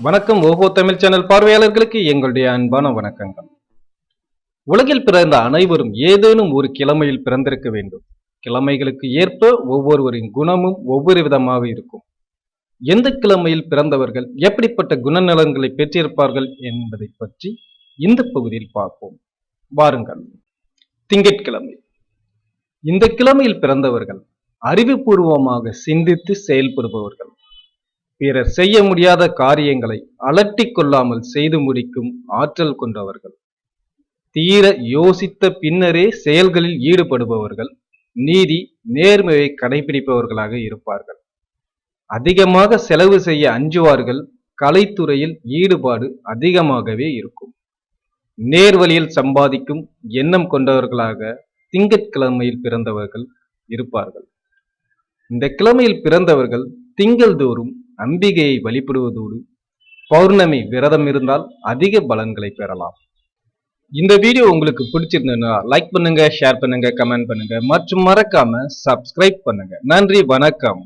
வணக்கம். ஓஹோ தமிழ் சேனல் பார்வையாளர்களுக்கு எங்களுடைய அன்பான வணக்கங்கள். உலகில் பிறந்த அனைவரும் ஏதேனும் ஒரு கிழமையில் பிறந்திருக்க வேண்டும். கிழமைகளுக்கு ஏற்ப ஒவ்வொருவரின் குணமும் ஒவ்வொரு விதமாக இருக்கும். எந்த கிழமையில் பிறந்தவர்கள் எப்படிப்பட்ட குணநலன்களை பெற்றிருப்பார்கள் என்பதை பற்றி இந்த பகுதியில் பார்ப்போம். வாருங்கள். திங்கட்கிழமை. இந்த கிழமையில் பிறந்தவர்கள் அறிவுபூர்வமாக சிந்தித்து செயல்படுபவர்கள். பிறர் செய்ய முடியாத காரியங்களை அலட்டி கொள்ளாமல் செய்து முடிக்கும் ஆற்றல் கொண்டவர்கள். தீர யோசித்த பின்னரே செயல்களில் ஈடுபடுபவர்கள் நீதி நேர்மையை கடைபிடிப்பவர்களாக இருப்பார்கள். அதிகமாக செலவு செய்ய அஞ்சுவார்கள் கலைத்துறையில் ஈடுபாடு அதிகமாகவே இருக்கும். நேர்வழியில் சம்பாதிக்கும் எண்ணம் கொண்டவர்களாக திங்கட்கிழமையில் பிறந்தவர்கள் இருப்பார்கள். இந்த கிழமையில் பிறந்தவர்கள் திங்கள் தோறும் அம்பிகையை வழிபடுவதோடு பௌர்ணமி விரதம் இருந்தால் அதிக பலன்களை பெறலாம். இந்த வீடியோ உங்களுக்கு பிடிச்சிருந்ததுன்னா லைக் பண்ணுங்க ஷேர் பண்ணுங்க கமெண்ட் பண்ணுங்க மற்றும் மறக்காம சப்ஸ்கிரைப் பண்ணுங்க. நன்றி வணக்கம்.